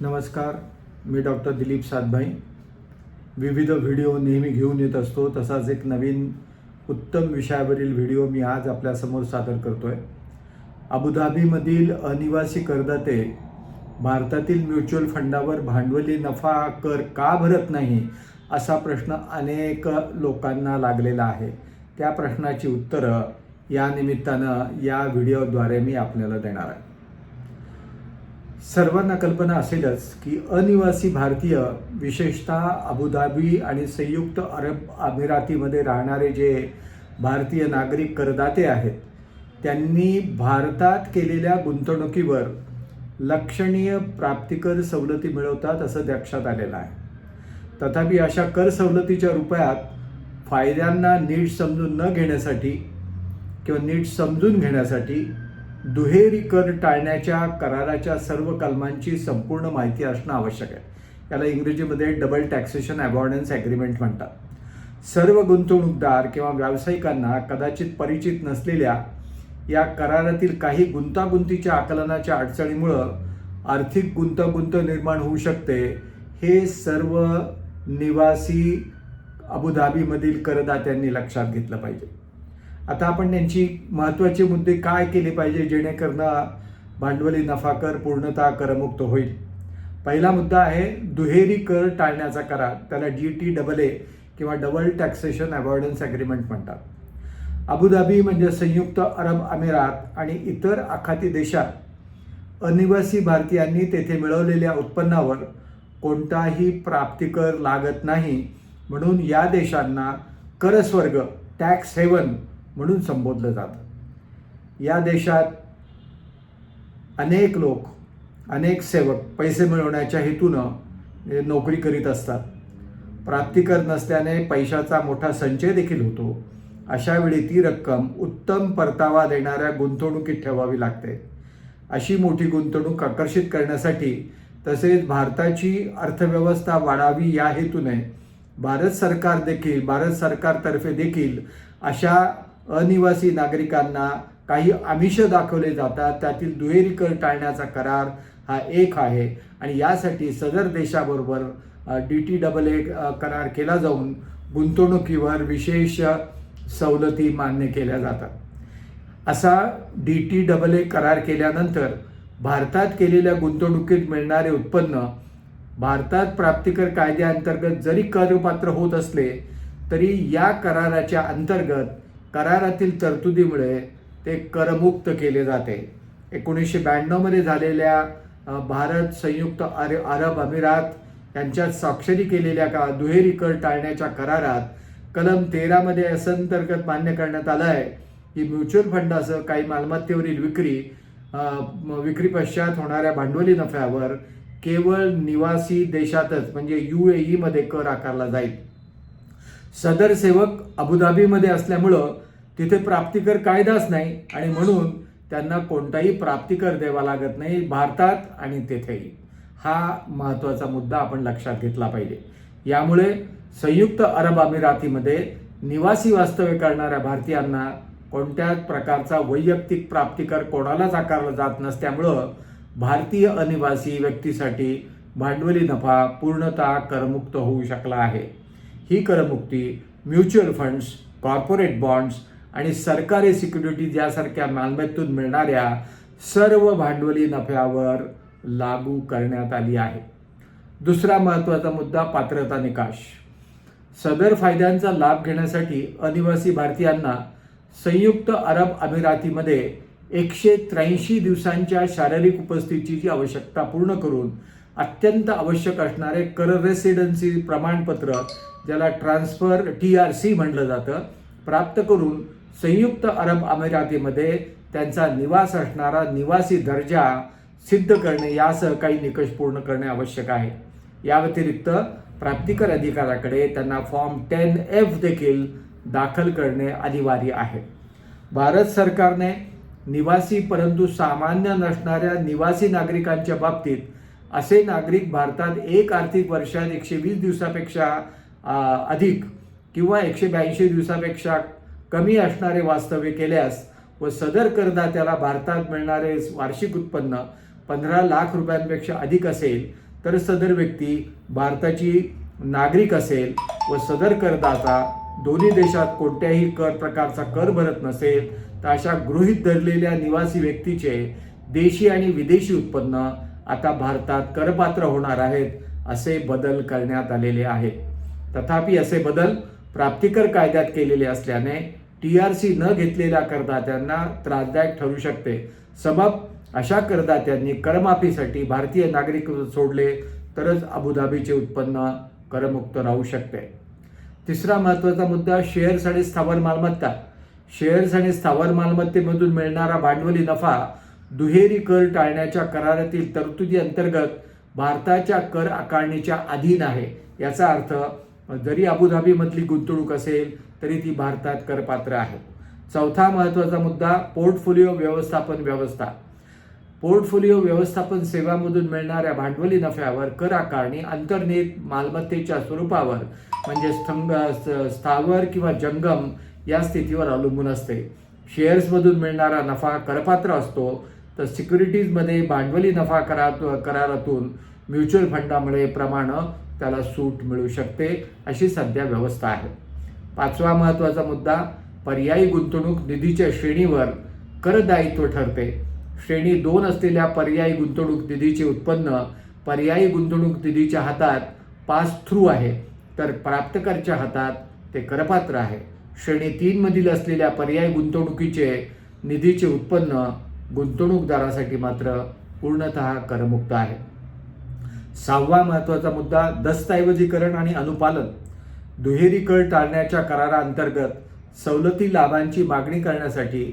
नमस्कार मी डॉक्टर दिलीप सातभाई. विविध व्हिडिओ नेहमी घेऊन येत असतो तसाच एक नवीन उत्तम विषयावरील व्हिडिओ मी आज आपल्यासमोर सादर करतो आहे अबुधाबीमधील अनिवासी करदाते भारतातील म्युच्युअल फंडावर भांडवली नफा कर का भरत नाही असा प्रश्न अनेक लोकांना लागलेला आहे. त्या प्रश्नाची उत्तरं या निमित्तानं या व्हिडिओद्वारे मी आपल्याला देणार आहे. सर्वांना कल्पना असेलच की अनिवासी भारतीय विशेषतः अबुधाबी आणि संयुक्त अरब अमिरातीमध्ये राहणारे जे भारतीय नागरिक करदाते आहेत त्यांनी भारतात केलेल्या गुंतवणुकीवर लक्षणीय प्राप्तिकर सवलती मिळवतात असं लक्षात आलेलं आहे. तथापि अशा कर सवलतीच्या रुपयात फायद्यांना नीट समजून न घेण्यासाठी किंवा नीट समजून घेण्यासाठी दुहेरी कर टाळण्याच्या कराराच्या सर्व कलमांची संपूर्ण माहिती असणं आवश्यक आहे. याला इंग्रजीमध्ये डबल टॅक्सेशन अवॉर्डन्स ॲग्रीमेंट म्हणतात. सर्व गुंतवणूकदार किंवा व्यावसायिकांना कदाचित परिचित नसलेल्या या करारातील काही गुंतागुंतीच्या आकलनाच्या अडचणीमुळं आर्थिक गुंतागुंत निर्माण होऊ शकते हे सर्व निवासी अबुधाबीमधील करदात्यांनी लक्षात घेतलं पाहिजे. आता आपण त्यांची महत्त्वाचे मुद्दे काय केले पाहिजे जेणेकरून भांडवली नफा कर पूर्णतः करमुक्त होईल? पहिला मुद्दा आहे दुहेरी कर टाळण्याचा करार त्याला डी टी डबल ए किंवा डबल टॅक्सेशन अवॉर्डन्स ॲग्रीमेंट म्हणतात. अबुधाबी म्हणजे संयुक्त अरब अमिरात आणि इतर आखाती देशात अनिवासी भारतीयांनी तेथे मिळवलेल्या उत्पन्नावर कोणताही प्राप्तिकर लागत नाही. म्हणून या देशांना करस्वर्ग टॅक्स हेवन म्हणून संबोधलं जातं. या देशात अनेक लोक अनेक सेवक पैसे मिळवण्याच्या हेतूनं नोकरी करीत असतात. प्राप्तिकर नसल्याने पैशाचा मोठा संचय देखील होतो. अशावेळी ती रक्कम उत्तम परतावा देणाऱ्या गुंतवणुकीत ठेवावी लागते. अशी मोठी गुंतवणूक आकर्षित करण्यासाठी तसेच भारताची अर्थव्यवस्था वाढावी या हेतूने भारत सरकार देखील भारत सरकारतर्फे देखील अशा अनिवासी नागरिकांना काही आमिष दाखवले जातात त्यातील दुहेरी कर टाळण्याचा करार हा एक आहे. आणि यासाठी सदर देशाबरोबर डी टी डबल ए करार केला जाऊन गुंतवणुकीवर विशेष सवलती मान्य केल्या जातात. असा डी टी डबल ए करार केल्यानंतर भारतात केलेल्या गुंतवणुकीत मिळणारे उत्पन्न भारतात प्राप्तिकर कायद्याअंतर्गत जरी करपात्र होत असले तरी या कराराच्या अंतर्गत करारातील तरतुदीमुळे ते करमुक्त केले जाते. एकोणीसशे ब्याण्णवमध्ये झालेल्या भारत संयुक्त अरे अरब अमिरात यांच्यात स्वाक्षरी केलेल्या का दुहेरी कर टाळण्याच्या करारात कलम तेरामध्ये असं अंतर्गत मान्य करण्यात आलं आहे. की म्युच्युअल फंडासह काही मालमत्तेवरील विक्री विक्रीपश्चात विक्री पश्चात होणाऱ्या भांडवली नफ्यावर केवळ निवासी देशातच म्हणजे यू ए ईमध्ये कर आकारला जाईल. सदर सेवक अबुधाबीमध्ये असल्यामुळं तिथे प्राप्तिकर कायदाच नाही आणि म्हणून त्यांना कोणताही प्राप्तिकर द्यावा लागत नाही भारतात आणि तेथेही. हा महत्त्वाचा मुद्दा आपण लक्षात घेतला पाहिजे. यामुळे संयुक्त अरब अमिरातीमध्ये निवासी वास्तव्य करणाऱ्या भारतीयांना कोणत्याच प्रकारचा वैयक्तिक प्राप्तिकर कोणालाच आकारला जात नसल्यामुळं भारतीय अनिवासी व्यक्तीसाठी भांडवली नफा पूर्णतः करमुक्त होऊ शकला आहे. ही करमुक्ती म्युच्युअल फंड्स कॉर्पोरेट बॉन्ड्स आणि सरकारी सिक्युरिटीज यासारख्या मालमत्तेतून मिळणाऱ्या सर्व भांडवली नफ्यावर लागू करण्यात आली आहे. दुसरा महत्त्वाचा मुद्दा पात्रता निकाश. सदर फायद्यांचा लाभ घेण्यासाठी अनिवासी भारतीयांना संयुक्त अरब अमिरातीमध्ये एकशे त्र्याऐंशी दिवसांच्या शारीरिक उपस्थितीची आवश्यकता पूर्ण करून अत्यंत आवश्यक असणारे कर रेसिडेन्सी प्रमाणपत्र ज्याला ट्रान्सफर टी आर सी म्हटलं जातं प्राप्त करून संयुक्त अरब अमिरातीमध्ये त्यांचा निवास असणारा निवासी दर्जा सिद्ध करणे यासह काही निकष पूर्ण करणे आवश्यक आहे. या व्यतिरिक्त प्राप्तिकर अधिकाऱ्याकडे त्यांना फॉर्म टेन एफ देखील दाखल करणे अनिवार्य आहे. भारत सरकारने निवासी परंतु सामान्य नसणाऱ्या निवासी नागरिकांच्या बाबतीत असे नागरिक भारतात एक आर्थिक वर्षात एकशे वीस दिवसापेक्षा अधिक किंवा एकशे ब्याऐंशी दिवसापेक्षा कमी असणारे वास्तव्य केल्यास व सदर करदात्याला भारतात मिळणारे वार्षिक उत्पन्न पंधरा लाख रुपयांपेक्षा अधिक असेल तर सदर व्यक्ती भारताची नागरिक असेल व सदर करदाता दोन्ही देशात कोणत्याही कर प्रकारचा कर भरत नसेल तर अशा गृहीत धरलेल्या निवासी व्यक्तीचे देशी आणि विदेशी उत्पन्न आता भारतात करपात्र होणार आहेत असे बदल करण्यात आलेले आहेत. तथापि असे बदल प्राप्तिकर कायद्यात केलेले असल्याने टी आर सी न घेतलेल्या करदात्यांना त्रासदायक ठरू शकते. सबब अशा करदात्यांनी करमाफीसाठी भारतीय नागरिक सोडले तरच अबुधाबीचे उत्पन्न करमुक्त राहू शकते. तिसरा महत्त्वाचा मुद्दा शेअर्स आणि स्थावर मालमत्ता. शेअर्स आणि स्थावर मालमत्तेमधून मिळणारा भांडवली नफा दुहेरी कर टाळण्याच्या करारातील तरतुदी अंतर्गत भारताच्या कर आकारणीच्या अधीन आहे. याचा अर्थ जरी अबुधाबीमधली गुंतवणूक असेल तरी ती भारतात करपात्र आहे. चौथा महत्त्वाचा मुद्दा पोर्टफोलिओ व्यवस्थापन व्यवस्था. पोर्टफोलिओ व्यवस्थापन सेवामधून मिळणाऱ्या भांडवली नफ्यावर कर आकारणी अंतर्निहित मालमत्तेच्या स्वरूपावर म्हणजे स्थंग स्थावर किंवा जंगम या स्थितीवर अवलंबून असते. शेअर्समधून मिळणारा नफा करपात्र असतो. तर सिक्युरिटीजमध्ये भांडवली नफा करार करारातून म्युच्युअल फंडामुळे प्रमाण त्याला सूट मिळू शकते अशी सध्या व्यवस्था आहे. पाचवा महत्त्वाचा मुद्दा पर्यायी गुंतवणूक निधीच्या श्रेणीवर करदायित्व ठरते. श्रेणी दोन असलेल्या पर्यायी गुंतवणूक निधीचे उत्पन्न पर्यायी गुंतवणूक निधीच्या हातात पास थ्रू आहे तर प्राप्तकरच्या हातात ते करपात्र आहे. श्रेणी तीनमधील असलेल्या पर्यायी गुंतवणुकीचे निधीचे उत्पन्न गुंतवणूकदारासाठी मात्र पूर्णतः करमुक्त आहे. सहावा महत्त्वाचा मुद्दा दस्तऐवजीकरण आणि अनुपालन. दुहेरी कर टाळण्याच्या कराराअंतर्गत सवलती लाभांची मागणी करण्यासाठी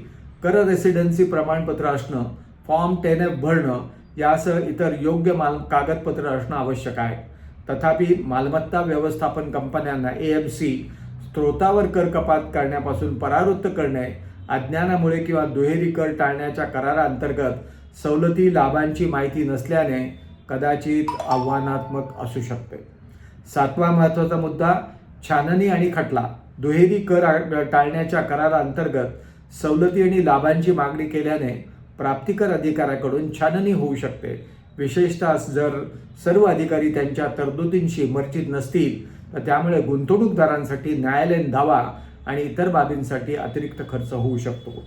कर रेसिडेन्सी प्रमाणपत्र असणं फॉर्म टेन एफ भरणं यासह इतर योग्य माल कागदपत्र असणं आवश्यक आहे. तथापि मालमत्ता व्यवस्थापन कंपन्यांना ए एम सी स्त्रोतावर कर कपात करण्यापासून परावृत्त करणे अज्ञानामुळे किंवा दुहेरी कर टाळण्याच्या कराराअंतर्गत सवलती लाभांची माहिती नसल्याने कदाचित आव्हानात्मक असू शकते. सातवा महत्त्वाचा मुद्दा छाननी आणि खटला. दुहेरी कर टाळण्याच्या कराराअंतर्गत सवलती आणि लाभांची मागणी केल्याने प्राप्तिकर अधिकाऱ्याकडून छाननी होऊ शकते. विशेषतः जर सर्व अधिकारी त्यांच्या तरतुदींशी मर्चित नसतील तर त्यामुळे गुंतवणूकदारांसाठी न्यायालयीन दावा आणि इतर बाबींसाठी अतिरिक्त खर्च होऊ शकतो.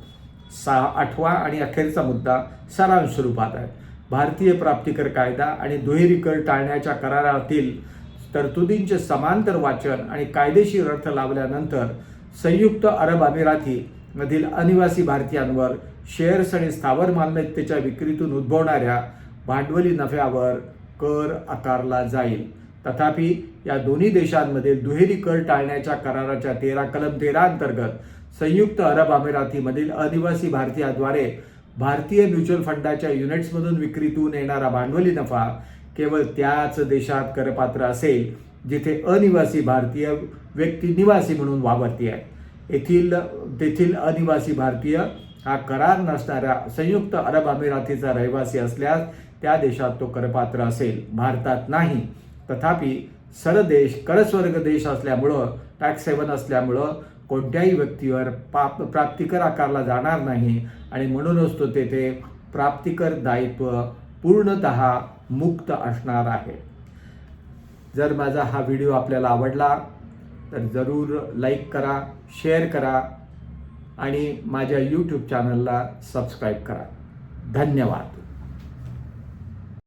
सा आठवा आणि अखेरचा मुद्दा सारांश स्वरूपात आहे. भारतीय प्राप्तिकर कायदा आणि दुहेरी कर टाळण्याच्या करारातील तरतुदींचे समांतर वाचन आणि कायदेशीर अर्थ लावल्यानंतर संयुक्त अरब अमिराती मधील अनिवासी भारतीयांवर शेअर्स आणि स्थावर मालमत्तेच्या विक्रीतून उद्भवणाऱ्या भांडवली नफ्यावर कर आकारला जाईल. तथापि या दोन्ही देशांमध्ये दुहेरी कर टाळण्याच्या कराराच्या तेरा कलम तेरा अंतर्गत संयुक्त अरब अमिरातीमधील अनिवासी भारतीयाद्वारे भारतीय म्युच्युअल फंडाच्या युनिट्समधून विक्रीतून येणारा भांडवली नफा केवळ त्याच देशात करपात्र असेल जिथे अनिवासी भारतीय व्यक्ती निवासी म्हणून वावरती आहे येथील तेथील अनिवासी भारतीय हा करार नसणाऱ्या संयुक्त अरब अमिरातीचा रहिवासी असल्यास त्या देशात तो करपात्र असेल. भारतात नाही तथापि सरदेश करस्वर्ग देश असल्यामुळं टॅक्स सेवन असल्यामुळं कोणत्याही व्यक्तीवर पाप प्राप्तिकर आकारला जाणार नाही. आणि म्हणूनच तो तेथे प्राप्तिकर दायित्व पूर्णत मुक्त असणार आहे. जर माझा हा व्हिडिओ आपल्याला आवडला तर जरूर लाईक करा शेअर करा आणि माझ्या यूट्यूब चॅनलला सबस्क्राईब करा. धन्यवाद.